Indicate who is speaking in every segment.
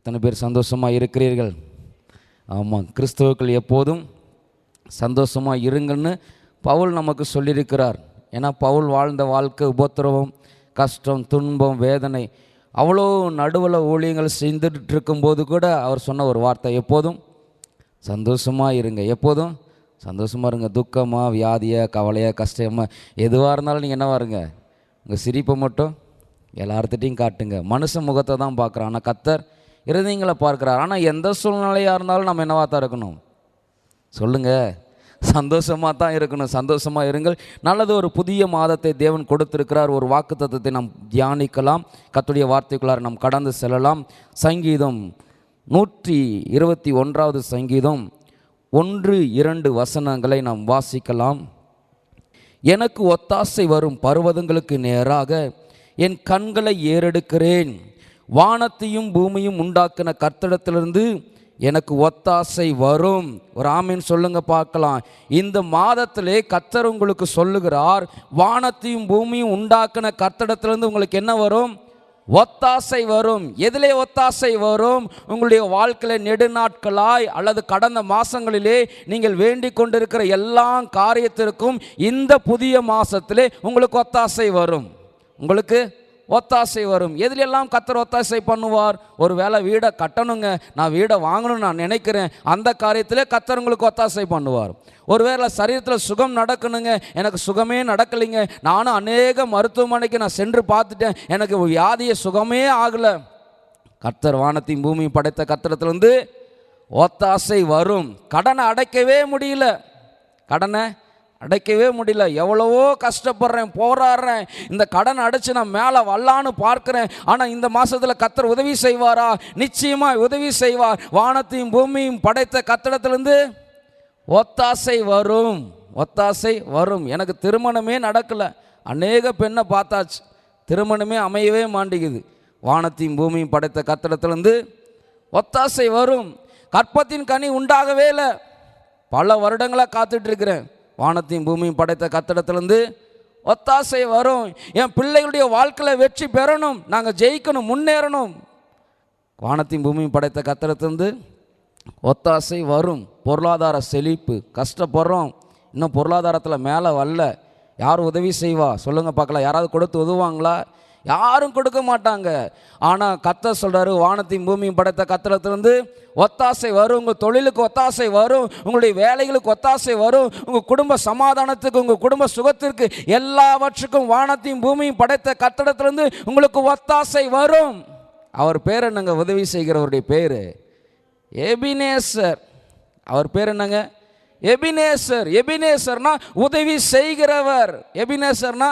Speaker 1: எத்தனை பேர் சந்தோஷமாக இருக்கிறீர்கள் ஆமாம் கிறிஸ்தவர்கள் எப்போதும் சந்தோஷமாக இருங்கள்னு பவுல் நமக்கு சொல்லியிருக்கிறார் ஏன்னா பவுல் வாழ்ந்த வாழ்க்கை உபத்திரவம் கஷ்டம் துன்பம் வேதனை அவ்வளோ நடுவில் ஊழியங்கள் செஞ்சுட்டு இருக்கும்போது கூட அவர் சொன்ன ஒரு வார்த்தை எப்போதும் சந்தோஷமாக இருங்க எப்போதும் சந்தோஷமாக இருங்க துக்கமாக வியாதியாக கவலையாக கஷ்டமாக எதுவாக இருந்தாலும் நீங்கள் என்ன வருங்க உங்கள் சிரிப்பை மட்டும் எல்லார்த்திட்டையும் காட்டுங்க மனுஷ முகத்தை தான் பார்க்குறான் ஆனால் கத்தர் இருதயங்களை பார்க்குறார் ஆனால் எந்த சூழ்நிலையாக இருந்தாலும் நம்ம என்னவாக தான் இருக்கணும் சொல்லுங்கள் சந்தோஷமாக தான் இருக்கணும் சந்தோஷமாக இருங்கள் நல்லது ஒரு புதிய மாதத்தை தேவன் கொடுத்திருக்கிறார் ஒரு வாக்கு தத்துவத்தை நாம் தியானிக்கலாம் கத்துடைய வார்த்தைக்குள்ளார் நாம் கடந்து செல்லலாம் சங்கீதம் நூற்றி இருபத்தி ஒன்றாவது சங்கீதம் ஒன்று இரண்டு வசனங்களை நாம் வாசிக்கலாம் எனக்கு ஒத்தாசை வரும் பருவதங்களுக்கு நேராக என் கண்களை ஏறெடுக்கிறேன் வானத்தையும் பூமியும் உண்டாக்கின கர்த்தடத்திலிருந்து எனக்கு ஒத்தாசை வரும் ஒரு ஆமீன் சொல்லுங்க பார்க்கலாம் இந்த மாதத்திலே கத்தர் உங்களுக்கு சொல்லுகிறார் வானத்தையும் பூமியும் உண்டாக்கின கர்த்தடத்திலிருந்து உங்களுக்கு என்ன வரும் ஒத்தாசை வரும் எதிலே ஒத்தாசை வரும் உங்களுடைய வாழ்க்கையில் நெடுநாட்களாய் அல்லது கடந்த மாதங்களிலே நீங்கள் வேண்டிக் கொண்டிருக்கிற எல்லா காரியத்திற்கும் இந்த புதிய மாதத்திலே உங்களுக்கு ஒத்தாசை வரும் உங்களுக்கு ஒத்தாசை வரும் எதிலெல்லாம் கத்தர் ஒத்தாசை பண்ணுவார் ஒரு வேளை வீடை கட்டணுங்க நான் வீடை வாங்கணும்னு நான் நினைக்கிறேன் அந்த காரியத்திலே கத்தர் உங்களுக்கு ஒத்தாசை பண்ணுவார் ஒருவேளை சரீரத்தில் சுகம் நடக்கணுங்க எனக்கு சுகமே நடக்கலைங்க நானும் அநேக மருத்துவமனைக்கு நான் சென்று பார்த்துட்டேன் எனக்கு வியாதியை சுகமே ஆகலை கத்தர் வானத்தையும் பூமியும் படைத்த கத்திரத்துலேருந்து ஒத்தாசை வரும் கடனை அடைக்கவே முடியல கடனை அடைக்கவே முடியல எவ்வளவோ கஷ்டப்படுறேன் போராடுறேன் இந்த கடன் அடைச்சு நான் மேலே வரலான்னு பார்க்குறேன் ஆனால் இந்த மாதத்தில் கத்தர் உதவி செய்வாரா நிச்சயமாக உதவி செய்வார் வானத்தையும் பூமியும் படைத்த கத்தடத்துலேருந்து ஒத்தாசை வரும் ஒத்தாசை வரும் எனக்கு திருமணமே நடக்கலை அநேக பெண்ணை பார்த்தாச்சு திருமணமே அமையவே மாட்டேங்குது வானத்தையும் பூமியும் படைத்த கத்தடத்துலேருந்து ஒத்தாசை வரும் கற்பத்தின் கனி உண்டாகவே இல்லை பல வருடங்களாக காத்துட்ருக்கிறேன் வானத்தையும் பூமியும் படைத்த கத்தடத்துலேருந்து ஒத்தாசை வரும் என் பிள்ளைகளுடைய வாழ்க்கையில் வெற்றி பெறணும் நாங்கள் ஜெயிக்கணும் முன்னேறணும் வானத்தையும் பூமியும் படைத்த கத்திரத்திலிருந்து ஒத்தாசை வரும் பொருளாதார செழிப்பு கஷ்டப்படுறோம் இன்னும் பொருளாதாரத்தில் மேலே வரல யார் உதவி செய்வா சொல்லுங்கள் பார்க்கலாம் யாராவது கொடுத்து உதவுவாங்களா யாரும் கொடுக்க மாட்டாங்க ஆனால் கத்த சொல்கிறாரு வானத்தையும் பூமியும் படைத்த கத்திரத்துலேருந்து ஒத்தாசை வரும் உங்கள் தொழிலுக்கு ஒத்தாசை வரும் உங்களுடைய வேலைகளுக்கு ஒத்தாசை வரும் உங்கள் குடும்ப சமாதானத்துக்கு உங்கள் குடும்ப சுகத்திற்கு எல்லாவற்றுக்கும் வானத்தையும் பூமியும் படைத்த கத்தடத்துலேருந்து உங்களுக்கு ஒத்தாசை வரும் அவர் பேர் என்னங்க உதவி செய்கிறவருடைய பேர் எபினேசர் அவர் பேர் என்னங்க எபினேசர் எபினேசர்னா உதவி செய்கிறவர் எபினேசர்னா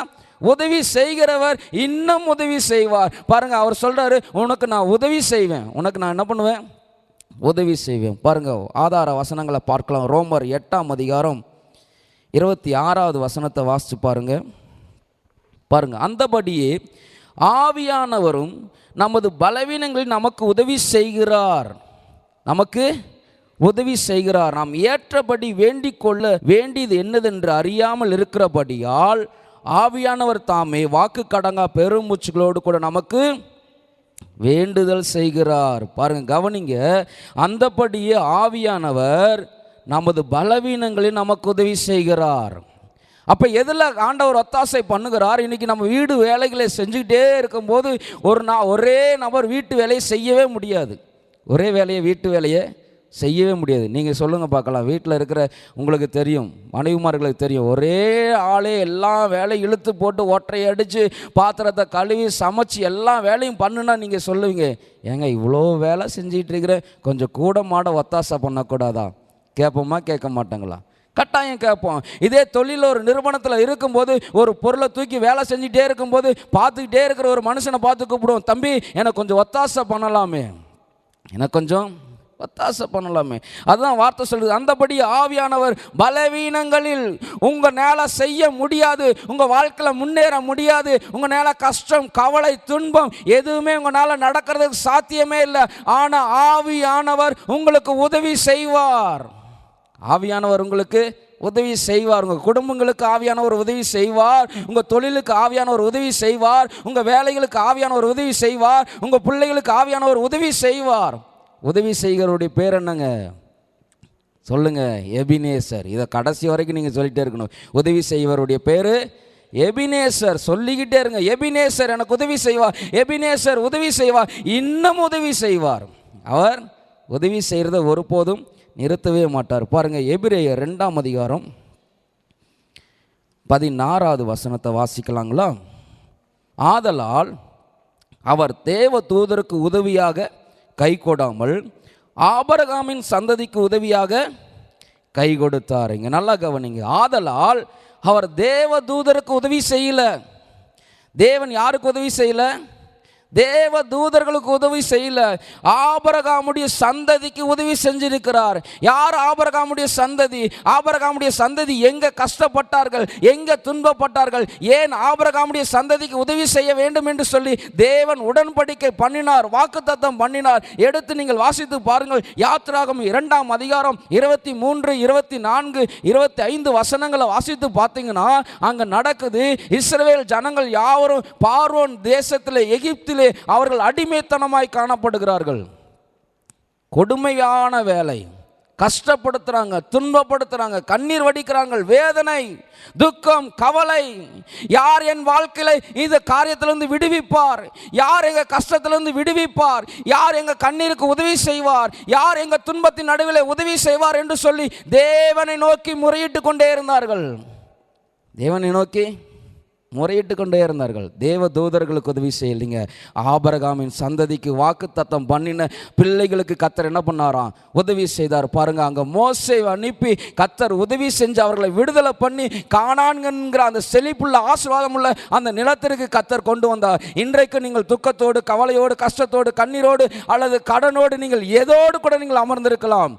Speaker 1: உதவி செய்கிறவர் இன்னும் உதவி செய்வார் பாருங்க அவர் சொல்கிறாரு உனக்கு நான் உதவி செய்வேன் உனக்கு நான் என்ன பண்ணுவேன் உதவி செய்வேன் பாருங்க ஆதார வசனங்களை பார்க்கலாம் ரோமர் எட்டாம் அதிகாரம் இருபத்தி ஆறாவது வசனத்தை வாசித்து பாருங்க பாருங்க அந்தபடியே ஆவியானவரும் நமது பலவீனங்களில் நமக்கு உதவி செய்கிறார் நமக்கு உதவி செய்கிறார் நாம் ஏற்றபடி வேண்டிக் கொள்ள வேண்டியது என்னதென்று அறியாமல் இருக்கிறபடியால் ஆவியானவர் தாமே வாக்கு கடங்கா பெருமூச்சுகளோடு கூட நமக்கு வேண்டுதல் செய்கிறார் பாருங்க கவனிங்க அந்தபடியே ஆவியானவர் நமது பலவீனங்களில் நமக்கு உதவி செய்கிறார் அப்போ எதில் ஆண்டவர் ஒத்தாசை பண்ணுகிறார் இன்றைக்கி நம்ம வீடு வேலைகளை செஞ்சுக்கிட்டே இருக்கும்போது ஒரு நான் ஒரே நபர் வீட்டு வேலையை செய்யவே முடியாது ஒரே வேலையை வீட்டு வேலையை செய்யவே முடியாது நீங்கள் சொல்லுங்கள் பார்க்கலாம் வீட்டில் இருக்கிற உங்களுக்கு தெரியும் மனைவிமார்களுக்கு தெரியும் ஒரே ஆளே எல்லாம் வேலையும் இழுத்து போட்டு ஒற்றை அடித்து பாத்திரத்தை கழுவி சமைச்சு எல்லா வேலையும் பண்ணுன்னா நீங்கள் சொல்லுவீங்க ஏங்க இவ்வளோ வேலை செஞ்சிகிட்டு இருக்கிறேன் கொஞ்சம் கூட மாட ஒத்தாசை பண்ணக்கூடாதா கேட்போமா கேட்க மாட்டாங்களா கட்டாயம் கேட்போம் இதே தொழில் ஒரு நிறுவனத்தில் இருக்கும்போது ஒரு பொருளை தூக்கி வேலை செஞ்சுட்டே இருக்கும்போது பார்த்துக்கிட்டே இருக்கிற ஒரு மனுஷனை பார்த்து கூப்பிடுவோம் தம்பி எனக்கு கொஞ்சம் ஒத்தாசை பண்ணலாமே எனக்கு கொஞ்சம் பத்தாசை பண்ணலாமே அதுதான் வார்த்தை சொல்லுது அந்தபடி ஆவியானவர் பலவீனங்களில் உங்கள் நேல செய்ய முடியாது உங்கள் வாழ்க்கையில் முன்னேற முடியாது உங்கள் நேல கஷ்டம் கவலை துன்பம் எதுவுமே உங்கள் நேல நடக்கிறதுக்கு சாத்தியமே இல்லை ஆனால் ஆவியானவர் உங்களுக்கு உதவி செய்வார் ஆவியானவர் உங்களுக்கு உதவி செய்வார் உங்கள் குடும்பங்களுக்கு ஆவியான ஒரு உதவி செய்வார் உங்கள் தொழிலுக்கு ஆவியான ஒரு உதவி செய்வார் உங்கள் வேலைகளுக்கு ஆவியான ஒரு உதவி செய்வார் உங்கள் பிள்ளைகளுக்கு ஆவியான ஒரு உதவி செய்வார் உதவி செய்கிறவருடைய பேர் என்னங்க சொல்லுங்கள் எபினேசர் இதை கடைசி வரைக்கும் நீங்கள் சொல்லிகிட்டே இருக்கணும் உதவி செய்வருடைய பேர் எபினேசர் சொல்லிக்கிட்டே இருங்க எபினேசர் எனக்கு உதவி செய்வார் எபினேசர் உதவி செய்வார் இன்னும் உதவி செய்வார் அவர் உதவி செய்கிறத ஒருபோதும் நிறுத்தவே மாட்டார் பாருங்கள் எபிரேயர் ரெண்டாம் அதிகாரம் பதினாறாவது வசனத்தை வாசிக்கலாங்களா ஆதலால் அவர் தேவ தூதருக்கு உதவியாக கை கொடாமல் ஆபரகாமின் சந்ததிக்கு உதவியாக கை கொடுத்தார் இங்கே நல்லா கவனிங்க ஆதலால் அவர் தேவதூதருக்கு உதவி செய்யலை தேவன் யாருக்கு உதவி செய்யலை தேவ தூதர்களுக்கு உதவி செய்யல ஆபரகாமுடைய சந்ததிக்கு உதவி செஞ்சிருக்கிறார் யார் ஆபரகாமுடைய சந்ததி ஆபரகாமுடைய சந்ததி எங்க கஷ்டப்பட்டார்கள் எங்க துன்பப்பட்டார்கள் ஏன் ஆபரகாமுடைய சந்ததிக்கு உதவி செய்ய வேண்டும் என்று சொல்லி தேவன் உடன்படிக்கை பண்ணினார் வாக்குத்தத்தம் பண்ணினார் எடுத்து நீங்கள் வாசித்து பாருங்கள் யாத்ராகம் இரண்டாம் அதிகாரம் இருபத்தி மூன்று இருபத்தி நான்கு இருபத்தி ஐந்து வசனங்களை வாசித்து பார்த்தீங்கன்னா அங்க நடக்குது இஸ்ரேல் ஜனங்கள் யாவரும் பார்வோன் தேசத்தில் எகிப்தில் வீட்டிலே அவர்கள் அடிமைத்தனமாய் காணப்படுகிறார்கள் கொடுமையான வேலை கஷ்டப்படுத்துகிறாங்க துன்பப்படுத்துகிறாங்க கண்ணீர் வடிக்கிறாங்க வேதனை துக்கம் கவலை யார் என் வாழ்க்கையில் இந்த காரியத்திலிருந்து விடுவிப்பார் யார் எங்கள் கஷ்டத்திலிருந்து விடுவிப்பார் யார் எங்கள் கண்ணீருக்கு உதவி செய்வார் யார் எங்கள் துன்பத்தின் நடுவில் உதவி செய்வார் என்று சொல்லி தேவனை நோக்கி முறையிட்டு கொண்டே இருந்தார்கள் தேவனை நோக்கி முறையிட்டு கொண்டே இருந்தார்கள் தேவ தூதர்களுக்கு உதவி செய்யலைங்க ஆபரகாமின் சந்ததிக்கு வாக்கு தத்தம் பண்ணின பிள்ளைகளுக்கு கத்தர் என்ன பண்ணாராம் உதவி செய்தார் பாருங்க அங்கே மோசை அனுப்பி கத்தர் உதவி செஞ்சு அவர்களை விடுதலை பண்ணி காணான்கிற அந்த செழிப்புள்ள ஆசீர்வாதம் உள்ள அந்த நிலத்திற்கு கத்தர் கொண்டு வந்தார் இன்றைக்கு நீங்கள் துக்கத்தோடு கவலையோடு கஷ்டத்தோடு கண்ணீரோடு அல்லது கடனோடு நீங்கள் எதோடு கூட நீங்கள் அமர்ந்திருக்கலாம்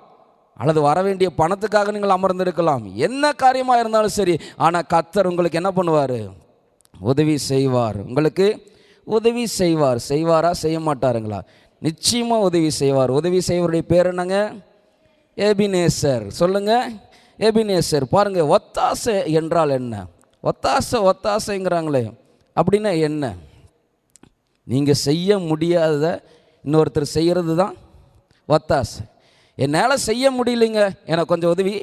Speaker 1: அல்லது வர வேண்டிய பணத்துக்காக நீங்கள் அமர்ந்திருக்கலாம் என்ன காரியமாக இருந்தாலும் சரி ஆனால் கத்தர் உங்களுக்கு என்ன பண்ணுவார் உதவி செய்வார் உங்களுக்கு உதவி செய்வார் செய்வாரா செய்ய மாட்டாருங்களா நிச்சயமாக உதவி செய்வார் உதவி செய்வருடைய பேர் என்னங்க ஏபினேசர் சொல்லுங்கள் ஏபினேசர் பாருங்கள் ஒத்தாசை என்றால் என்ன ஒத்தாசை ஒத்தாசைங்கிறாங்களே அப்படின்னா என்ன நீங்கள் செய்ய முடியாத இன்னொருத்தர் செய்கிறது தான் ஒத்தாசை என்னால் செய்ய முடியலைங்க எனக்கு கொஞ்சம் உதவி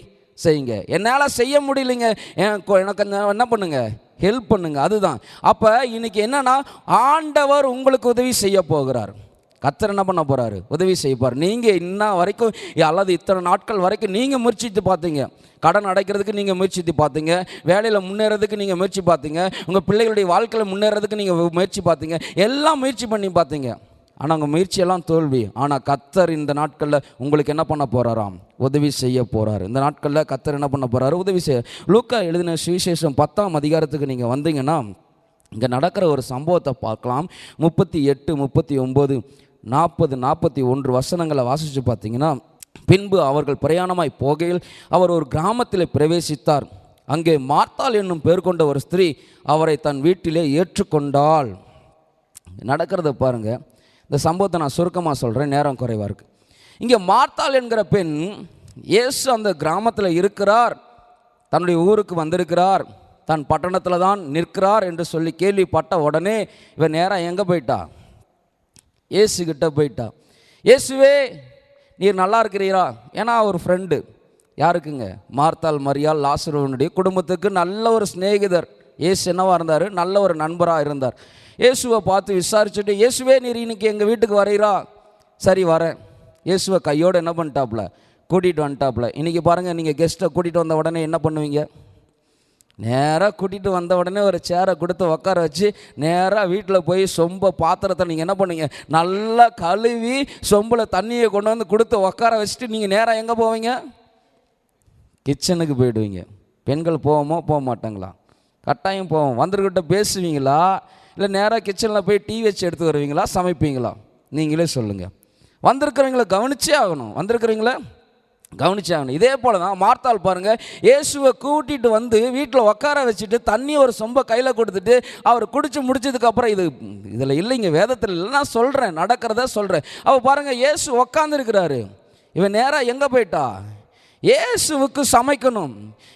Speaker 1: செய்யுங்க என்னால் செய்ய முடியலைங்க எனக்கு எனக்கு கொஞ்சம் என்ன பண்ணுங்கள் ஹெல்ப் பண்ணுங்க அதுதான் அப்போ இன்னைக்கு என்னன்னா ஆண்டவர் உங்களுக்கு உதவி செய்ய போகிறார் கத்தர் என்ன பண்ண போகிறாரு உதவி செய்வார் நீங்கள் இன்ன வரைக்கும் அல்லது இத்தனை நாட்கள் வரைக்கும் நீங்கள் முயற்சித்து பார்த்தீங்க கடன் அடைக்கிறதுக்கு நீங்கள் முயற்சித்து பார்த்தீங்க வேலையில் முன்னேறதுக்கு நீங்கள் முயற்சி பார்த்தீங்க உங்கள் பிள்ளைகளுடைய வாழ்க்கையில் முன்னேறதுக்கு நீங்கள் முயற்சி பார்த்தீங்க எல்லாம் முயற்சி பண்ணி பார்த்தீங்க ஆனால் உங்கள் முயற்சியெல்லாம் தோல்வி ஆனால் கத்தர் இந்த நாட்களில் உங்களுக்கு என்ன பண்ண போகிறாராம் உதவி செய்ய போகிறார் இந்த நாட்களில் கத்தர் என்ன பண்ண போகிறாரு உதவி செய்ய லூக்கா எழுதின சுவிசேஷம் பத்தாம் அதிகாரத்துக்கு நீங்கள் வந்தீங்கன்னா இங்கே நடக்கிற ஒரு சம்பவத்தை பார்க்கலாம் முப்பத்தி எட்டு முப்பத்தி ஒம்பது நாற்பது நாற்பத்தி ஒன்று வசனங்களை வாசித்து பார்த்தீங்கன்னா பின்பு அவர்கள் பிரயாணமாய் போகையில் அவர் ஒரு கிராமத்தில் பிரவேசித்தார் அங்கே மார்த்தாள் என்னும் பேர் கொண்ட ஒரு ஸ்திரீ அவரை தன் வீட்டிலே ஏற்றுக்கொண்டாள் நடக்கிறத பாருங்கள் இந்த சம்பவத்தை நான் சுருக்கமாக சொல்கிறேன் நேரம் குறைவாக இருக்குது இங்கே மார்த்தாள் என்கிற பெண் இயேசு அந்த கிராமத்தில் இருக்கிறார் தன்னுடைய ஊருக்கு வந்திருக்கிறார் தன் பட்டணத்தில் தான் நிற்கிறார் என்று சொல்லி கேள்விப்பட்ட உடனே இவன் நேராக எங்கே போயிட்டா இயேசுக்கிட்ட போயிட்டா இயேசுவே நீர் நல்லா இருக்கிறீரா ஏன்னா ஒரு ஃப்ரெண்டு யாருக்குங்க மார்த்தாள் மரியாள் லாசுரவனுடைய குடும்பத்துக்கு நல்ல ஒரு சிநேகிதர் ஏசு என்னவாக இருந்தார் நல்ல ஒரு நண்பராக இருந்தார் இயேசுவை பார்த்து விசாரிச்சுட்டு இயேசுவே நீர் இன்னைக்கு எங்கள் வீட்டுக்கு வரீரா சரி வரேன் இயேசுவை கையோடு என்ன பண்ணிட்டாப்புல கூட்டிகிட்டு வந்துட்டாப்புல இன்றைக்கி பாருங்கள் நீங்கள் கெஸ்ட்டை கூட்டிகிட்டு வந்த உடனே என்ன பண்ணுவீங்க நேராக கூட்டிகிட்டு வந்த உடனே ஒரு சேரை கொடுத்து உட்கார வச்சு நேராக வீட்டில் போய் சொம்ப பாத்திரத்தை நீங்கள் என்ன பண்ணுவீங்க நல்லா கழுவி சொம்பில் தண்ணியை கொண்டு வந்து கொடுத்து உட்கார வச்சுட்டு நீங்கள் நேராக எங்கே போவீங்க கிச்சனுக்கு போயிடுவீங்க பெண்கள் போவோமோ போக மாட்டாங்களா கட்டாயம் போவோம் வந்துருக்கிட்ட பேசுவீங்களா இல்லை நேராக கிச்சனில் போய் டீ வச்சு எடுத்து வருவீங்களா சமைப்பீங்களா நீங்களே சொல்லுங்கள் வந்திருக்கிறவங்கள கவனிச்சே ஆகணும் வந்திருக்கிறவங்கள கவனிச்சே ஆகணும் இதே போல் தான் மார்த்தால் பாருங்கள் இயேசுவை கூட்டிகிட்டு வந்து வீட்டில் உட்கார வச்சுட்டு தண்ணி ஒரு சொம்ப கையில் கொடுத்துட்டு அவர் குடித்து முடிச்சதுக்கப்புறம் இது இதில் இல்லைங்க வேதத்தில் இல்லை நான் சொல்கிறேன் நடக்கிறத சொல்கிறேன் அவள் பாருங்கள் இயேசு உக்காந்துருக்கிறாரு இவன் நேராக எங்கே போயிட்டா இயேசுவுக்கு சமைக்கணும்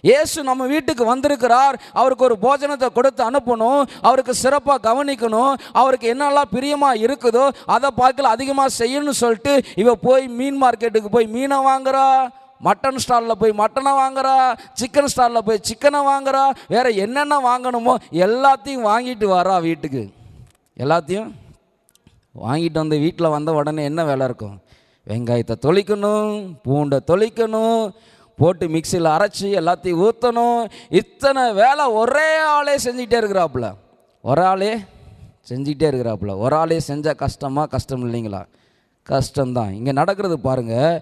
Speaker 1: இயேசு நம்ம வீட்டுக்கு வந்திருக்கிறார் அவருக்கு ஒரு போஜனத்தை கொடுத்து அனுப்பணும் அவருக்கு சிறப்பாக கவனிக்கணும் அவருக்கு என்னெல்லாம் பிரியமாக இருக்குதோ அதை பார்க்கல அதிகமாக செய்யணும்னு சொல்லிட்டு இவ போய் மீன் மார்க்கெட்டுக்கு போய் மீனை வாங்குறா மட்டன் ஸ்டாலில் போய் மட்டனை வாங்குறா சிக்கன் ஸ்டாலில் போய் சிக்கனை வாங்குறா வேறு என்னென்ன வாங்கணுமோ எல்லாத்தையும் வாங்கிட்டு வரா வீட்டுக்கு எல்லாத்தையும் வாங்கிட்டு வந்து வீட்டில் வந்த உடனே என்ன வேலை இருக்கும் வெங்காயத்தை தொளிக்கணும் பூண்டை தொளிக்கணும் போட்டு மிக்சியில் அரைச்சி எல்லாத்தையும் ஊற்றணும் இத்தனை வேலை ஒரே ஆளே செஞ்சுக்கிட்டே இருக்கிறாப்புல ஒரு ஆளே செஞ்சுக்கிட்டே இருக்கிறாப்புல ஒரு ஆளே செஞ்சால் கஷ்டமாக கஷ்டம் இல்லைங்களா கஷ்டம்தான் இங்கே நடக்கிறது பாருங்கள்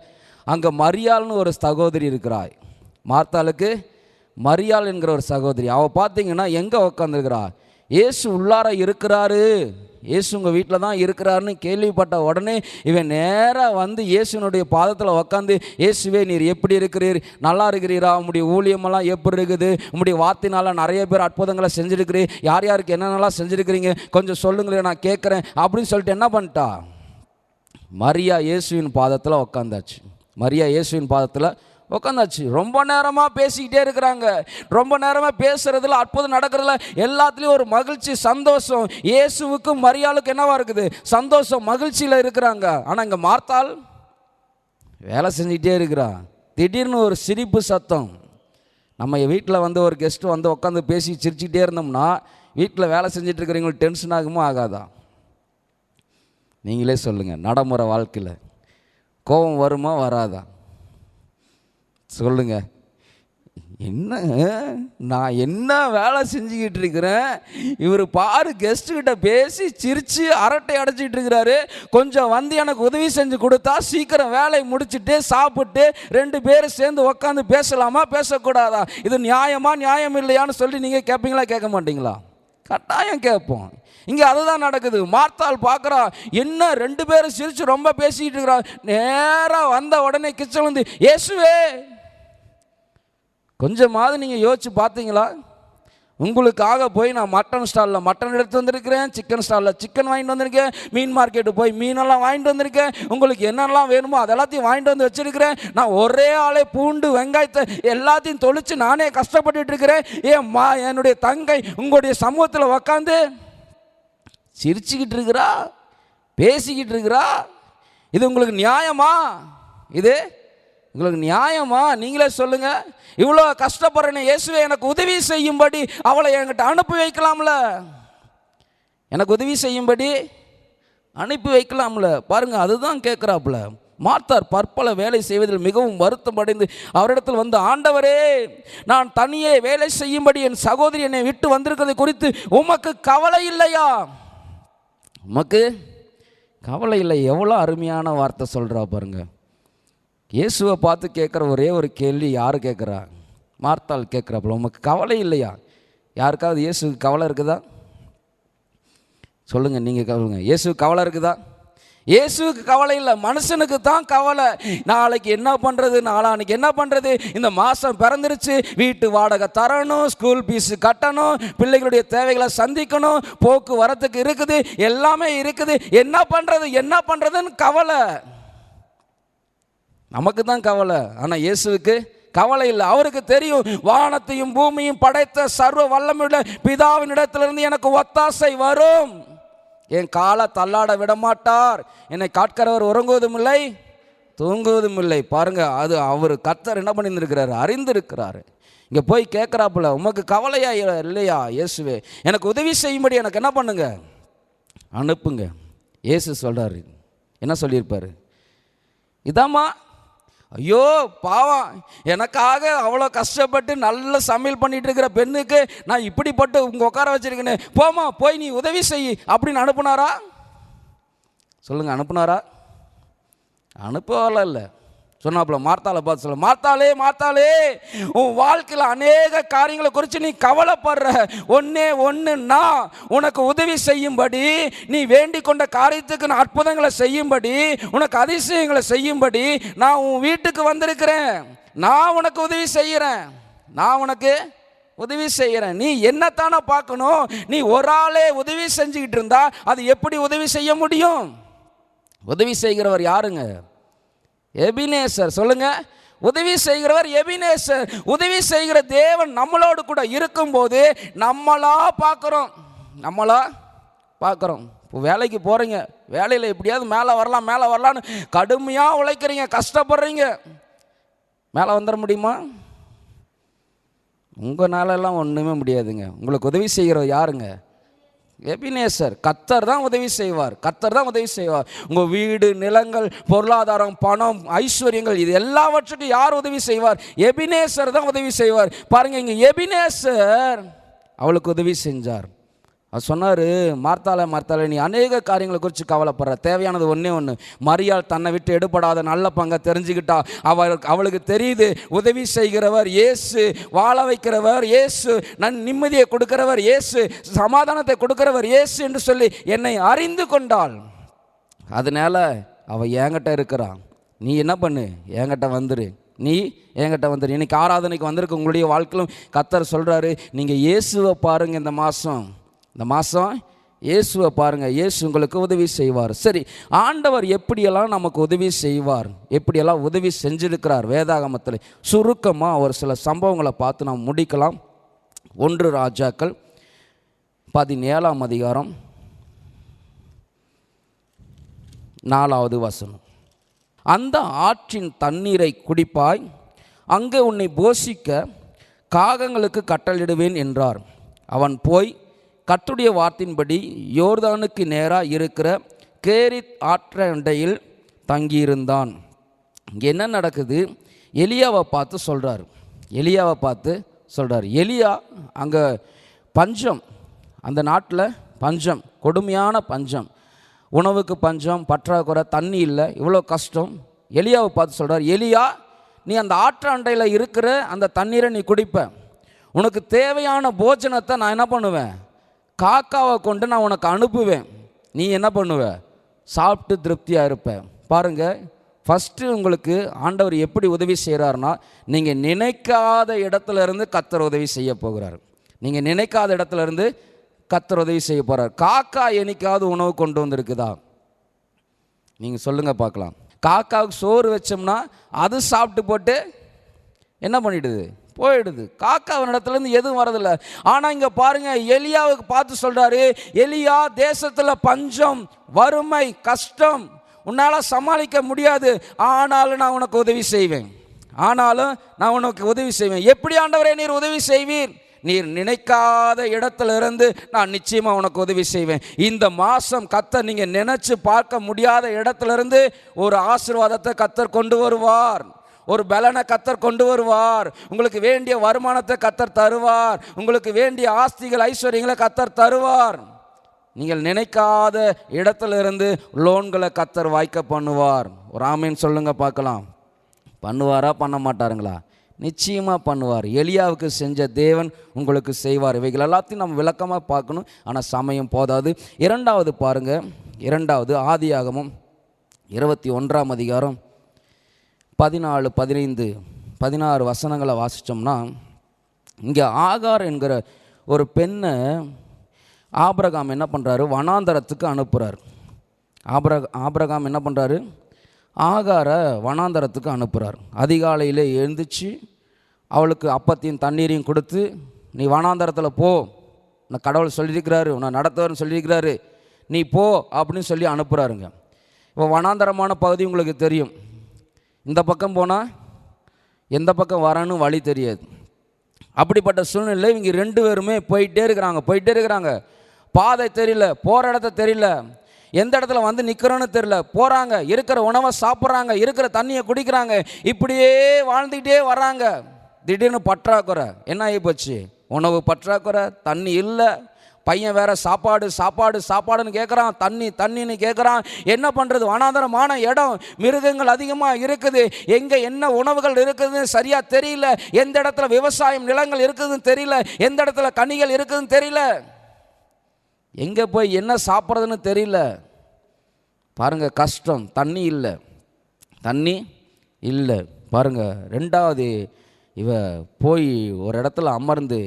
Speaker 1: அங்கே மரியாள்னு ஒரு சகோதரி இருக்கிறாய் மார்த்தாளுக்கு மரியாள் என்கிற ஒரு சகோதரி அவள் பார்த்தீங்கன்னா எங்கே உக்காந்துருக்கிறாள் இயேசு உள்ளார இருக்கிறாரு இயேசு உங்கள் வீட்டில் தான் இருக்கிறாருன்னு கேள்விப்பட்ட உடனே இவன் நேராக வந்து இயேசுனுடைய பாதத்தில் உக்காந்து இயேசுவே நீர் எப்படி இருக்கிறீர் நல்லா இருக்கிறீரா உங்களுடைய ஊழியமெல்லாம் எப்படி இருக்குது உங்களுடைய வார்த்தையினால் நிறைய பேர் அற்புதங்களை செஞ்சுருக்குறீ யார் யாருக்கு என்னென்னலாம் செஞ்சுருக்கிறீங்க கொஞ்சம் சொல்லுங்களேன் நான் கேட்குறேன் அப்படின்னு சொல்லிட்டு என்ன பண்ணிட்டா மரியா இயேசுவின் பாதத்தில் உக்காந்தாச்சு மரியா இயேசுவின் பாதத்தில் உக்காந்தாச்சு ரொம்ப நேரமாக பேசிக்கிட்டே இருக்கிறாங்க ரொம்ப நேரமாக பேசுகிறதுல அற்புதம் நடக்கிறதுல எல்லாத்துலேயும் ஒரு மகிழ்ச்சி சந்தோஷம் இயேசுவுக்கும் மரியாளுக்கும் என்னவா இருக்குது சந்தோஷம் மகிழ்ச்சியில் இருக்கிறாங்க ஆனால் இங்கே மார்த்தால் வேலை செஞ்சுக்கிட்டே இருக்கிறா திடீர்னு ஒரு சிரிப்பு சத்தம் நம்ம வீட்டில் வந்து ஒரு கெஸ்ட்டு வந்து உட்காந்து பேசி சிரிச்சுக்கிட்டே இருந்தோம்னா வீட்டில் வேலை செஞ்சுட்டு இருக்கிறவங்களுக்கு டென்ஷன் ஆகுமோ ஆகாதா நீங்களே சொல்லுங்கள் நடைமுறை வாழ்க்கையில் கோபம் வருமா வராதா சொல்லுங்க என்ன நான் என்ன வேலை செஞ்சுக்கிட்டு இருக்கிறேன் இவர் பாரு கெஸ்ட்டுக்கிட்ட பேசி சிரித்து அரட்டை அடைச்சிட்டு இருக்கிறாரு கொஞ்சம் வந்து எனக்கு உதவி செஞ்சு கொடுத்தா சீக்கிரம் வேலை முடிச்சுட்டு சாப்பிட்டு ரெண்டு பேரும் சேர்ந்து உக்காந்து பேசலாமா பேசக்கூடாதா இது நியாயமா நியாயம் இல்லையான்னு சொல்லி நீங்கள் கேட்பீங்களா கேட்க மாட்டீங்களா கட்டாயம் கேட்போம் இங்கே அதுதான் நடக்குது மார்த்தால் பார்க்குறா என்ன ரெண்டு பேரும் சிரித்து ரொம்ப பேசிக்கிட்டு இருக்கிறா நேராக வந்த உடனே கிச்சன் வந்து இயேசுவே கொஞ்சமாவது நீங்கள் யோசித்து பார்த்தீங்களா உங்களுக்காக போய் நான் மட்டன் ஸ்டாலில் மட்டன் எடுத்து வந்திருக்கிறேன் சிக்கன் ஸ்டாலில் சிக்கன் வாங்கிட்டு வந்திருக்கேன் மீன் மார்க்கெட்டு போய் மீனெல்லாம் வாங்கிட்டு வந்திருக்கேன் உங்களுக்கு என்னெல்லாம் வேணுமோ அதெல்லாத்தையும் வாங்கிட்டு வந்து வச்சுருக்கிறேன் நான் ஒரே ஆளே பூண்டு வெங்காயத்தை எல்லாத்தையும் தொழிச்சு நானே கஷ்டப்பட்டுட்டு இருக்கிறேன் ஏன் மா என்னுடைய தங்கை உங்களுடைய சமூகத்தில் உக்காந்து சிரிச்சுக்கிட்டு இருக்கிறா பேசிக்கிட்டு இருக்கிறா இது உங்களுக்கு நியாயமா இது உங்களுக்கு நியாயமா நீங்களே சொல்லுங்க இவ்வளோ கஷ்டப்படுறேன் இயேசுவை எனக்கு உதவி செய்யும்படி அவளை என்கிட்ட அனுப்பி வைக்கலாம்ல எனக்கு உதவி செய்யும்படி அனுப்பி வைக்கலாம்ல பாருங்க அதுதான் கேட்குறாப்புல மாத்தார் பற்பல வேலை செய்வதில் மிகவும் வருத்தம் அடைந்து அவரிடத்தில் வந்து ஆண்டவரே நான் தனியே வேலை செய்யும்படி என் சகோதரி என்னை விட்டு வந்திருக்கிறது குறித்து உமக்கு கவலை இல்லையா உமக்கு கவலை இல்லை எவ்வளோ அருமையான வார்த்தை சொல்கிறா பாருங்கள் இயேசுவை பார்த்து கேட்குற ஒரே ஒரு கேள்வி யார் கேட்குறா மார்த்தால் கேட்குறாப்புல உமக்கு கவலை இல்லையா யாருக்காவது இயேசுக்கு கவலை இருக்குதா சொல்லுங்கள் நீங்கள் கவலைங்க இயேசுக்கு கவலை இருக்குதா இயேசுக்கு கவலை இல்லை மனுஷனுக்கு தான் கவலை நாளைக்கு என்ன பண்ணுறது நாளானுக்கு என்ன பண்ணுறது இந்த மாதம் பிறந்துருச்சு வீட்டு வாடகை தரணும் ஸ்கூல் ஃபீஸு கட்டணும் பிள்ளைகளுடைய தேவைகளை சந்திக்கணும் போக்குவரத்துக்கு இருக்குது எல்லாமே இருக்குது என்ன பண்ணுறது என்ன பண்ணுறதுன்னு கவலை நமக்கு தான் கவலை ஆனால் இயேசுக்கு கவலை இல்லை அவருக்கு தெரியும் வானத்தையும் பூமியும் படைத்த சர்வ வல்லமுள்ள பிதாவின் இடத்திலிருந்து எனக்கு ஒத்தாசை வரும் என் காலை தள்ளாட விடமாட்டார் என்னை காட்கிறவர் உறங்குவதும் இல்லை தூங்குவதும் இல்லை பாருங்க அது அவர் கத்தர் என்ன பண்ணியிருக்கிறாரு அறிந்திருக்கிறாரு இங்கே போய் கேட்குறாப்புல உமக்கு கவலையா இல்லையா இயேசுவே எனக்கு உதவி செய்யும்படி எனக்கு என்ன பண்ணுங்க அனுப்புங்க இயேசு சொல்கிறாரு என்ன சொல்லியிருப்பார் இதாம்மா ஐயோ பாவம் எனக்காக அவ்வளோ கஷ்டப்பட்டு நல்ல சமையல் பண்ணிட்டு இருக்கிற பெண்ணுக்கு நான் இப்படிப்பட்டு உங்க உட்கார வச்சிருக்கேன்னு போமா போய் நீ உதவி செய் அப்படின்னு அனுப்புனாரா சொல்லுங்க அனுப்புனாரா அனுப்பலாம் இல்லை சொன்னாப்புல மார்த்தால பார்த்து சொல்ல மார்த்தாலே மார்த்தாலே உன் வாழ்க்கையில் அநேக காரியங்களை குறித்து நீ கவலைப்படுற ஒன்னே ஒன்றுன்னா உனக்கு உதவி செய்யும்படி நீ வேண்டிக் கொண்ட காரியத்துக்கு நான் அற்புதங்களை செய்யும்படி உனக்கு அதிசயங்களை செய்யும்படி நான் உன் வீட்டுக்கு வந்திருக்கிறேன் நான் உனக்கு உதவி செய்கிறேன் நான் உனக்கு உதவி செய்கிறேன் நீ என்னத்தானே பார்க்கணும் நீ ஒரு ஆளே உதவி செஞ்சுக்கிட்டு இருந்தா அது எப்படி உதவி செய்ய முடியும் உதவி செய்கிறவர் யாருங்க எபினேசர் சொல்லுங்க உதவி செய்கிறவர் எபினேசர் உதவி செய்கிற தேவன் நம்மளோடு கூட இருக்கும்போது நம்மளா பார்க்குறோம் நம்மளா பார்க்குறோம் இப்போ வேலைக்கு போகிறீங்க வேலையில் எப்படியாவது மேலே வரலாம் மேலே வரலான்னு கடுமையாக உழைக்கிறீங்க கஷ்டப்படுறீங்க மேலே வந்துட முடியுமா உங்களாலெல்லாம் ஒன்றுமே முடியாதுங்க உங்களுக்கு உதவி செய்கிற யாருங்க எபினேசர் கத்தர் தான் உதவி செய்வார் கத்தர் தான் உதவி செய்வார் உங்கள் வீடு நிலங்கள் பொருளாதாரம் பணம் ஐஸ்வர்யங்கள் இது எல்லாவற்றுக்கும் யார் உதவி செய்வார் எபினேசர் தான் உதவி செய்வார் பாருங்கள் இங்கே எபினேசர் அவளுக்கு உதவி செஞ்சார் அவர் சொன்னார் மார்த்தால மார்த்தால நீ அநேக காரியங்களை குறித்து கவலைப்படுற தேவையானது ஒன்றே ஒன்று மரியாள் தன்னை விட்டு எடுபடாத நல்ல பங்கை தெரிஞ்சுக்கிட்டா அவள் அவளுக்கு தெரியுது உதவி செய்கிறவர் இயேசு வாழ வைக்கிறவர் இயேசு நன் நிம்மதியை கொடுக்கிறவர் இயேசு சமாதானத்தை கொடுக்கிறவர் இயேசு என்று சொல்லி என்னை அறிந்து கொண்டாள் அதனால் அவள் ஏங்கிட்ட இருக்கிறான் நீ என்ன பண்ணு என்கிட்ட வந்துரு நீ என்கிட்ட வந்துரு இன்னைக்கு ஆராதனைக்கு வந்திருக்கு உங்களுடைய வாழ்க்கையிலும் கத்தர் சொல்கிறாரு நீங்கள் இயேசுவை பாருங்கள் இந்த மாதம் இந்த மாதம் இயேசுவை பாருங்கள் இயேசு உங்களுக்கு உதவி செய்வார் சரி ஆண்டவர் எப்படியெல்லாம் நமக்கு உதவி செய்வார் எப்படியெல்லாம் உதவி செஞ்சிருக்கிறார் வேதாகமத்தில் சுருக்கமாக ஒரு சில சம்பவங்களை பார்த்து நாம் முடிக்கலாம் ஒன்று ராஜாக்கள் பதினேழாம் அதிகாரம் நாலாவது வசனம் அந்த ஆற்றின் தண்ணீரை குடிப்பாய் அங்கே உன்னை போஷிக்க காகங்களுக்கு கட்டளிடுவேன் என்றார் அவன் போய் கத்துடைய வார்த்தையின்படி யோர்தானுக்கு நேராக இருக்கிற கேரி ஆற்றண்டையில் தங்கியிருந்தான் இங்கே என்ன நடக்குது எலியாவை பார்த்து சொல்கிறார் எலியாவை பார்த்து சொல்கிறார் எலியா அங்கே பஞ்சம் அந்த நாட்டில் பஞ்சம் கொடுமையான பஞ்சம் உணவுக்கு பஞ்சம் பற்றாக்குறை தண்ணி இல்லை இவ்வளோ கஷ்டம் எலியாவை பார்த்து சொல்கிறார் எலியா நீ அந்த ஆற்றாண்டையில் இருக்கிற அந்த தண்ணீரை நீ குடிப்ப உனக்கு தேவையான போஜனத்தை நான் என்ன பண்ணுவேன் காக்காவை கொண்டு நான் உனக்கு அனுப்புவேன் நீ என்ன பண்ணுவ சாப்பிட்டு திருப்தியாக இருப்பேன் பாருங்கள் ஃபஸ்ட்டு உங்களுக்கு ஆண்டவர் எப்படி உதவி செய்கிறாருன்னா நீங்கள் நினைக்காத இடத்துல இருந்து கத்தர் உதவி செய்ய போகிறார் நீங்கள் நினைக்காத இடத்துல இருந்து கத்தர் உதவி செய்ய போகிறார் காக்கா என்னைக்காவது உணவு கொண்டு வந்திருக்குதா நீங்கள் சொல்லுங்கள் பார்க்கலாம் காக்காவுக்கு சோறு வச்சோம்னா அது சாப்பிட்டு போட்டு என்ன பண்ணிடுது போயிடுது காக்கா அவனிடத்துலேருந்து எதுவும் வரதில்லை ஆனால் இங்கே பாருங்கள் எலியாவுக்கு பார்த்து சொல்கிறாரு எலியா தேசத்தில் பஞ்சம் வறுமை கஷ்டம் உன்னால் சமாளிக்க முடியாது ஆனாலும் நான் உனக்கு உதவி செய்வேன் ஆனாலும் நான் உனக்கு உதவி செய்வேன் எப்படி ஆண்டவரே நீர் உதவி செய்வீர் நீர் நினைக்காத இடத்துல இருந்து நான் நிச்சயமாக உனக்கு உதவி செய்வேன் இந்த மாதம் கத்தர் நீங்கள் நினச்சி பார்க்க முடியாத இடத்துல இருந்து ஒரு ஆசிர்வாதத்தை கத்தர் கொண்டு வருவார் ஒரு பலனை கத்தர் கொண்டு வருவார் உங்களுக்கு வேண்டிய வருமானத்தை கத்தர் தருவார் உங்களுக்கு வேண்டிய ஆஸ்திகள் ஐஸ்வர்யங்களை கத்தர் தருவார் நீங்கள் நினைக்காத இடத்துல இருந்து லோன்களை கத்தர் வாய்க்க பண்ணுவார் ஒரு ஆமீன் சொல்லுங்க பார்க்கலாம் பண்ணுவாரா பண்ண மாட்டாருங்களா நிச்சயமாக பண்ணுவார் எளியாவுக்கு செஞ்ச தேவன் உங்களுக்கு செய்வார் இவைகள் எல்லாத்தையும் நம்ம விளக்கமாக பார்க்கணும் ஆனால் சமயம் போதாது இரண்டாவது பாருங்கள் இரண்டாவது ஆதியாகமும் இருபத்தி ஒன்றாம் அதிகாரம் பதினாலு பதினைந்து பதினாறு வசனங்களை வாசித்தோம்னா இங்கே ஆகார் என்கிற ஒரு பெண்ணை ஆபரகாம் என்ன பண்ணுறாரு வனாந்தரத்துக்கு அனுப்புகிறார் ஆபர ஆபரகாம் என்ன பண்ணுறாரு ஆகாரை வனாந்தரத்துக்கு அனுப்புகிறார் அதிகாலையில் எழுந்திச்சு அவளுக்கு அப்பத்தையும் தண்ணீரையும் கொடுத்து நீ வனாந்தரத்தில் போ நான் கடவுள் சொல்லியிருக்கிறாரு உன்னை நடத்துவார்னு சொல்லியிருக்கிறாரு நீ போ அப்படின்னு சொல்லி அனுப்புகிறாருங்க இப்போ வனாந்தரமான பகுதி உங்களுக்கு தெரியும் இந்த பக்கம் போனால் எந்த பக்கம் வரன்னு வழி தெரியாது அப்படிப்பட்ட சூழ்நிலை இவங்க ரெண்டு பேருமே போயிட்டே இருக்கிறாங்க போயிட்டே இருக்கிறாங்க பாதை தெரியல போகிற இடத்த தெரியல எந்த இடத்துல வந்து நிற்கிறோன்னு தெரியல போகிறாங்க இருக்கிற உணவை சாப்பிட்றாங்க இருக்கிற தண்ணியை குடிக்கிறாங்க இப்படியே வாழ்ந்துக்கிட்டே வர்றாங்க திடீர்னு பற்றாக்குறை என்ன ஆகி போச்சு உணவு பற்றாக்குறை தண்ணி இல்லை பையன் வேற சாப்பாடு சாப்பாடு சாப்பாடுன்னு கேட்குறான் தண்ணி தண்ணின்னு கேட்குறான் என்ன பண்ணுறது வனாந்தரமான இடம் மிருகங்கள் அதிகமாக இருக்குது எங்கே என்ன உணவுகள் இருக்குதுன்னு சரியாக தெரியல எந்த இடத்துல விவசாயம் நிலங்கள் இருக்குதுன்னு தெரியல எந்த இடத்துல கனிகள் இருக்குதுன்னு தெரியல எங்கே போய் என்ன சாப்பிட்றதுன்னு தெரியல பாருங்கள் கஷ்டம் தண்ணி இல்லை தண்ணி இல்லை பாருங்கள் ரெண்டாவது இவ போய் ஒரு இடத்துல அமர்ந்து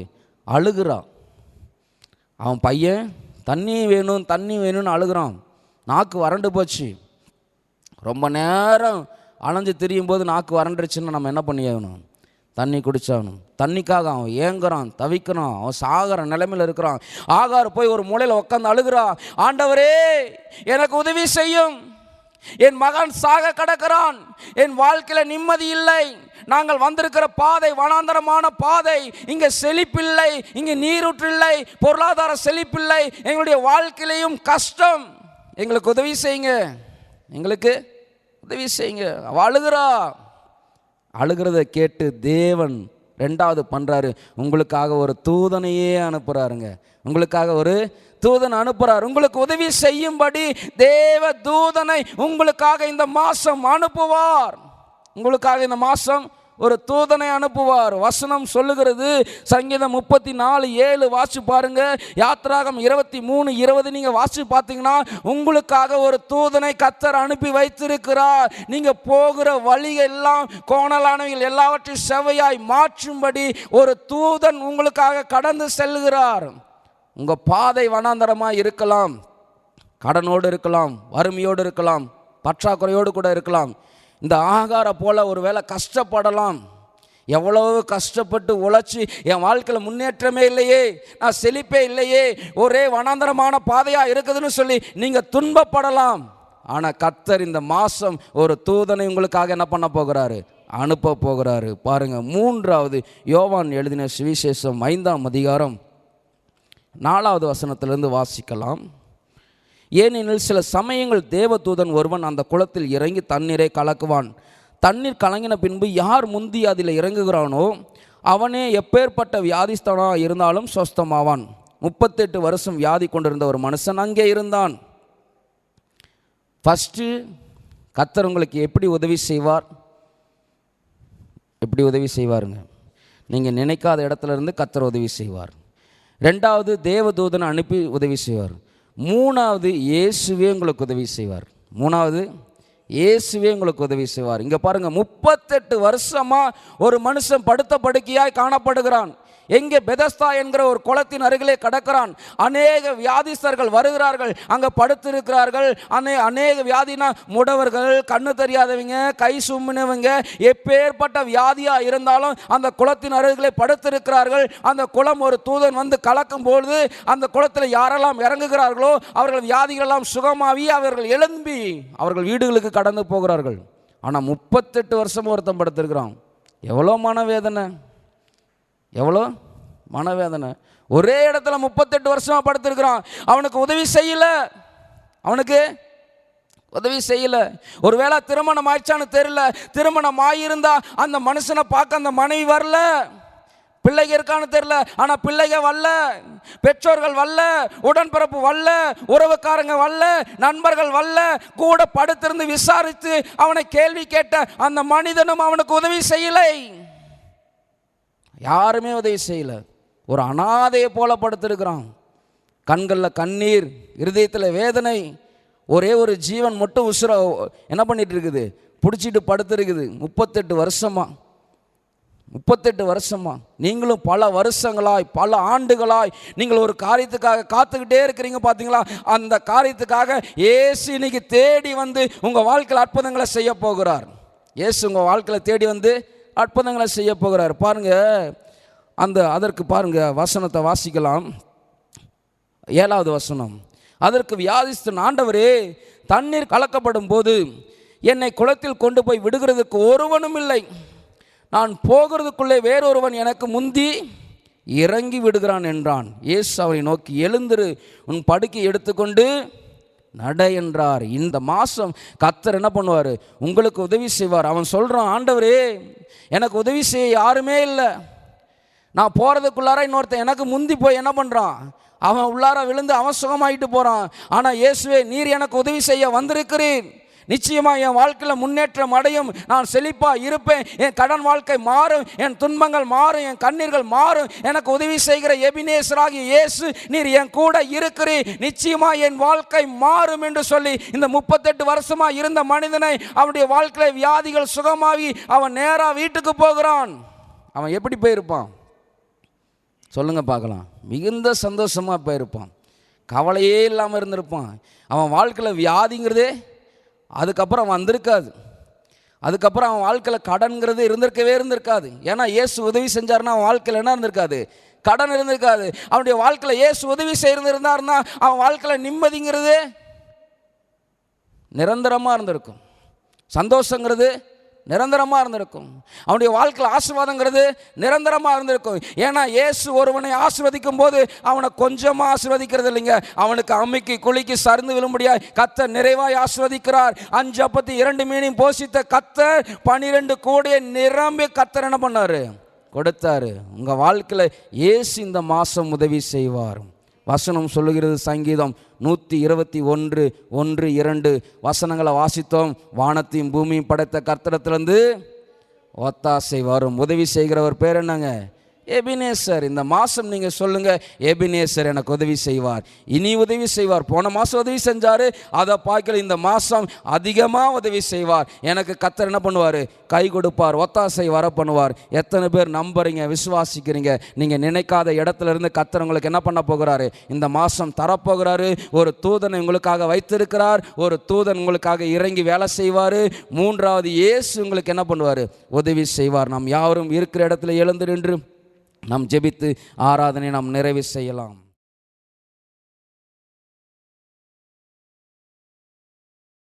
Speaker 1: அழுகிறான் அவன் பையன் தண்ணி வேணும் தண்ணி வேணும்னு அழுகிறான் நாக்கு வறண்டு போச்சு ரொம்ப நேரம் அலைஞ்சு திரியும் போது நாக்கு வறண்டுருச்சுன்னா நம்ம என்ன பண்ணியாகணும் தண்ணி குடிச்சாகணும் தண்ணிக்காக அவன் ஏங்குறான் தவிக்கிறான் அவன் சாகிற நிலைமையில் இருக்கிறான் ஆகார் போய் ஒரு மூலையில் உட்காந்து அழுகிறான் ஆண்டவரே எனக்கு உதவி செய்யும் என் மகன் சாக கடக்கிறான் என் வாழ்க்கையில் நிம்மதி இல்லை நாங்கள் வந்திருக்கிற பாதை வனாந்தரமான பாதை இங்கே செழிப்பில்லை இங்கே நீரூற்றில்லை பொருளாதார செழிப்பில்லை எங்களுடைய வாழ்க்கையிலையும் கஷ்டம் எங்களுக்கு உதவி செய்யுங்க எங்களுக்கு உதவி செய்யுங்க அழுகிறா அழுகிறத கேட்டு தேவன் ரெண்டாவது பண்ணுறாரு உங்களுக்காக ஒரு தூதனையே அனுப்புகிறாருங்க உங்களுக்காக ஒரு தூதன் அனுப்புகிறார் உங்களுக்கு உதவி செய்யும்படி தேவ தூதனை உங்களுக்காக இந்த மாதம் அனுப்புவார் உங்களுக்காக இந்த மாதம் ஒரு தூதனை அனுப்புவார் வசனம் சொல்லுகிறது சங்கீதம் முப்பத்தி நாலு ஏழு வாசி பாருங்க யாத்ராகம் இருபத்தி மூணு இருபது நீங்கள் வாசி பார்த்தீங்கன்னா உங்களுக்காக ஒரு தூதனை கத்தர் அனுப்பி வைத்திருக்கிறார் நீங்கள் போகிற எல்லாம் கோணலானவைகள் எல்லாவற்றையும் செவையாய் மாற்றும்படி ஒரு தூதன் உங்களுக்காக கடந்து செல்கிறார் உங்கள் பாதை வனாந்தரமாக இருக்கலாம் கடனோடு இருக்கலாம் வறுமையோடு இருக்கலாம் பற்றாக்குறையோடு கூட இருக்கலாம் இந்த ஆகாரம் போல் ஒரு வேளை கஷ்டப்படலாம் எவ்வளவு கஷ்டப்பட்டு உழைச்சி என் வாழ்க்கையில் முன்னேற்றமே இல்லையே நான் செழிப்பே இல்லையே ஒரே வனாந்தரமான பாதையாக இருக்குதுன்னு சொல்லி நீங்கள் துன்பப்படலாம் ஆனால் கத்தர் இந்த மாதம் ஒரு தூதனை உங்களுக்காக என்ன பண்ண போகிறாரு அனுப்ப போகிறாரு பாருங்கள் மூன்றாவது யோவான் எழுதின சுவிசேஷம் ஐந்தாம் அதிகாரம் நாலாவது வசனத்திலிருந்து வாசிக்கலாம் ஏனெனில் சில சமயங்கள் தேவதூதன் ஒருவன் அந்த குளத்தில் இறங்கி தண்ணீரை கலக்குவான் தண்ணீர் கலங்கின பின்பு யார் முந்தி அதில் இறங்குகிறானோ அவனே எப்பேற்பட்ட வியாதிஸ்தனாக இருந்தாலும் சொஸ்தமாவான் முப்பத்தெட்டு வருஷம் வியாதி கொண்டிருந்த ஒரு மனுஷன் அங்கே இருந்தான் ஃபஸ்ட்டு கத்தர் உங்களுக்கு எப்படி உதவி செய்வார் எப்படி உதவி செய்வாருங்க நீங்கள் நினைக்காத இடத்துலேருந்து கத்தர் உதவி செய்வார் ரெண்டாவது தேவதூதனை அனுப்பி உதவி செய்வார் மூணாவது இயேசுவே உங்களுக்கு உதவி செய்வார் மூணாவது இயேசுவே உங்களுக்கு உதவி செய்வார் இங்கே பாருங்கள் முப்பத்தெட்டு வருஷமாக ஒரு மனுஷன் படுத்த படுக்கையாய் காணப்படுகிறான் எங்கே பெதஸ்தா என்கிற ஒரு குளத்தின் அருகிலே கடக்கிறான் அநேக வியாதிஸ்தர்கள் வருகிறார்கள் அங்கே படுத்திருக்கிறார்கள் அநே அநேக வியாதினா முடவர்கள் கண்ணு தெரியாதவங்க கை சும்மினவங்க எப்பேற்பட்ட வியாதியாக இருந்தாலும் அந்த குளத்தின் அருகிலே படுத்திருக்கிறார்கள் அந்த குளம் ஒரு தூதன் வந்து கலக்கும் பொழுது அந்த குளத்தில் யாரெல்லாம் இறங்குகிறார்களோ அவர்கள் வியாதிகளெல்லாம் சுகமாகி அவர்கள் எழும்பி அவர்கள் வீடுகளுக்கு கடந்து போகிறார்கள் ஆனால் முப்பத்தெட்டு வருஷம் ஒருத்தம் படுத்திருக்கிறான் எவ்வளோ மனவேதனை எவ்வளோ மனவேதனை ஒரே இடத்துல முப்பத்தெட்டு வருஷமாக படுத்திருக்கிறான் அவனுக்கு உதவி செய்யலை அவனுக்கு உதவி செய்யலை ஒருவேளை திருமணம் ஆயிடுச்சான்னு தெரியல திருமணம் ஆயிருந்தா அந்த மனுஷனை பார்க்க அந்த மனைவி வரல பிள்ளைங்க இருக்கான்னு தெரில ஆனால் பிள்ளைங்க வரல பெற்றோர்கள் வரல உடன்பிறப்பு வரல உறவுக்காரங்க வரல நண்பர்கள் வரல கூட படுத்திருந்து விசாரித்து அவனை கேள்வி கேட்ட அந்த மனிதனும் அவனுக்கு உதவி செய்யலை யாருமே உதவி செய்யலை ஒரு அனாதையை போல படுத்திருக்கிறான் கண்களில் கண்ணீர் இருதயத்தில் வேதனை ஒரே ஒரு ஜீவன் மட்டும் உசுர என்ன பண்ணிட்டு இருக்குது பிடிச்சிட்டு படுத்துருக்குது முப்பத்தெட்டு வருஷமா முப்பத்தெட்டு வருஷமா நீங்களும் பல வருஷங்களாய் பல ஆண்டுகளாய் நீங்கள் ஒரு காரியத்துக்காக காத்துக்கிட்டே இருக்கிறீங்க பார்த்தீங்களா அந்த காரியத்துக்காக ஏசு இன்னைக்கு தேடி வந்து உங்கள் வாழ்க்கையில் அற்புதங்களை செய்ய போகிறார் ஏசு உங்கள் வாழ்க்கையில் தேடி வந்து அற்புதங்களை செய்ய போகிறார் பாருங்கள் அந்த அதற்கு பாருங்கள் வசனத்தை வாசிக்கலாம் ஏழாவது வசனம் அதற்கு வியாதிஸ்தன் ஆண்டவரே தண்ணீர் கலக்கப்படும் போது என்னை குளத்தில் கொண்டு போய் விடுகிறதுக்கு ஒருவனும் இல்லை நான் போகிறதுக்குள்ளே வேறொருவன் எனக்கு முந்தி இறங்கி விடுகிறான் என்றான் இயேசு அவரை நோக்கி எழுந்திரு உன் படுக்கை எடுத்துக்கொண்டு நட என்றார் இந்த மாதம் கத்தர் என்ன பண்ணுவார் உங்களுக்கு உதவி செய்வார் அவன் சொல்கிறான் ஆண்டவரே எனக்கு உதவி செய்ய யாருமே இல்லை நான் போகிறதுக்குள்ளார இன்னொருத்தன் எனக்கு முந்தி போய் என்ன பண்ணுறான் அவன் உள்ளார விழுந்து அவன் சுகமாயிட்டு போகிறான் ஆனால் இயேசுவே நீர் எனக்கு உதவி செய்ய வந்திருக்கிறேன் நிச்சயமாக என் வாழ்க்கையில் முன்னேற்றம் அடையும் நான் செழிப்பாக இருப்பேன் என் கடன் வாழ்க்கை மாறும் என் துன்பங்கள் மாறும் என் கண்ணீர்கள் மாறும் எனக்கு உதவி செய்கிற எபினேசராகி இயேசு நீர் என் கூட இருக்கிறீ நிச்சயமாக என் வாழ்க்கை மாறும் என்று சொல்லி இந்த முப்பத்தெட்டு வருஷமாக இருந்த மனிதனை அவனுடைய வாழ்க்கையில் வியாதிகள் சுகமாகி அவன் நேராக வீட்டுக்கு போகிறான் அவன் எப்படி போயிருப்பான் சொல்லுங்கள் பார்க்கலாம் மிகுந்த சந்தோஷமாக போயிருப்பான் கவலையே இல்லாமல் இருந்திருப்பான் அவன் வாழ்க்கையில் வியாதிங்கிறதே அதுக்கப்புறம் வந்திருக்காது அதுக்கப்புறம் அவன் வாழ்க்கையில் கடன்கிறது இருந்திருக்கவே இருந்திருக்காது ஏன்னா ஏசு உதவி செஞ்சாருன்னா அவன் வாழ்க்கையில் என்ன இருந்திருக்காது கடன் இருந்திருக்காது அவனுடைய வாழ்க்கையில் ஏசு உதவி செய்திருந்தாருன்னா அவன் வாழ்க்கையில் நிம்மதிங்கிறது நிரந்தரமாக இருந்திருக்கும் சந்தோஷங்கிறது நிரந்தரமாக இருந்திருக்கும் அவனுடைய வாழ்க்கையில் ஆசீர்வாதங்கிறது நிரந்தரமாக இருந்திருக்கும் ஏன்னா இயேசு ஒருவனை ஆசிர்வதிக்கும் போது அவனை கொஞ்சமாக ஆசிர்வதிக்கிறது இல்லைங்க அவனுக்கு அம்மிக்கு குளிக்கு விழும் விழும்படியா கத்த நிறைவாய் ஆசிர்வதிக்கிறார் அஞ்சு அப்பத்தி இரண்டு மீனையும் போஷித்த கத்த பனிரெண்டு கோடியை நிரம்பி கத்தர் என்ன பண்ணார் கொடுத்தாரு உங்கள் வாழ்க்கையில் ஏசு இந்த மாதம் உதவி செய்வார் வசனம் சொல்லுகிறது சங்கீதம் நூற்றி இருபத்தி ஒன்று ஒன்று இரண்டு வசனங்களை வாசித்தோம் வானத்தையும் பூமியும் படைத்த கர்த்தடத்திலிருந்து ஒத்தாசை வரும் உதவி செய்கிறவர் பேர் என்னங்க எபினேசர் இந்த மாதம் நீங்கள் சொல்லுங்கள் எபினேசர் எனக்கு உதவி செய்வார் இனி உதவி செய்வார் போன மாதம் உதவி செஞ்சார் அதை பார்க்கல இந்த மாதம் அதிகமாக உதவி செய்வார் எனக்கு கத்தர் என்ன பண்ணுவார் கை கொடுப்பார் ஒத்தாசை வர பண்ணுவார் எத்தனை பேர் நம்புறீங்க விசுவாசிக்கிறீங்க நீங்கள் நினைக்காத இடத்துல இருந்து கத்தர் உங்களுக்கு என்ன பண்ண போகிறாரு இந்த மாதம் தரப்போகிறாரு ஒரு தூதனை உங்களுக்காக வைத்திருக்கிறார் ஒரு தூதன் உங்களுக்காக இறங்கி வேலை செய்வார் மூன்றாவது இயேசு உங்களுக்கு என்ன பண்ணுவார் உதவி செய்வார் நாம் யாரும் இருக்கிற இடத்துல எழுந்து நின்று நாம் ஜெபித்து ஆராதனை நாம் நிறைவு செய்யலாம்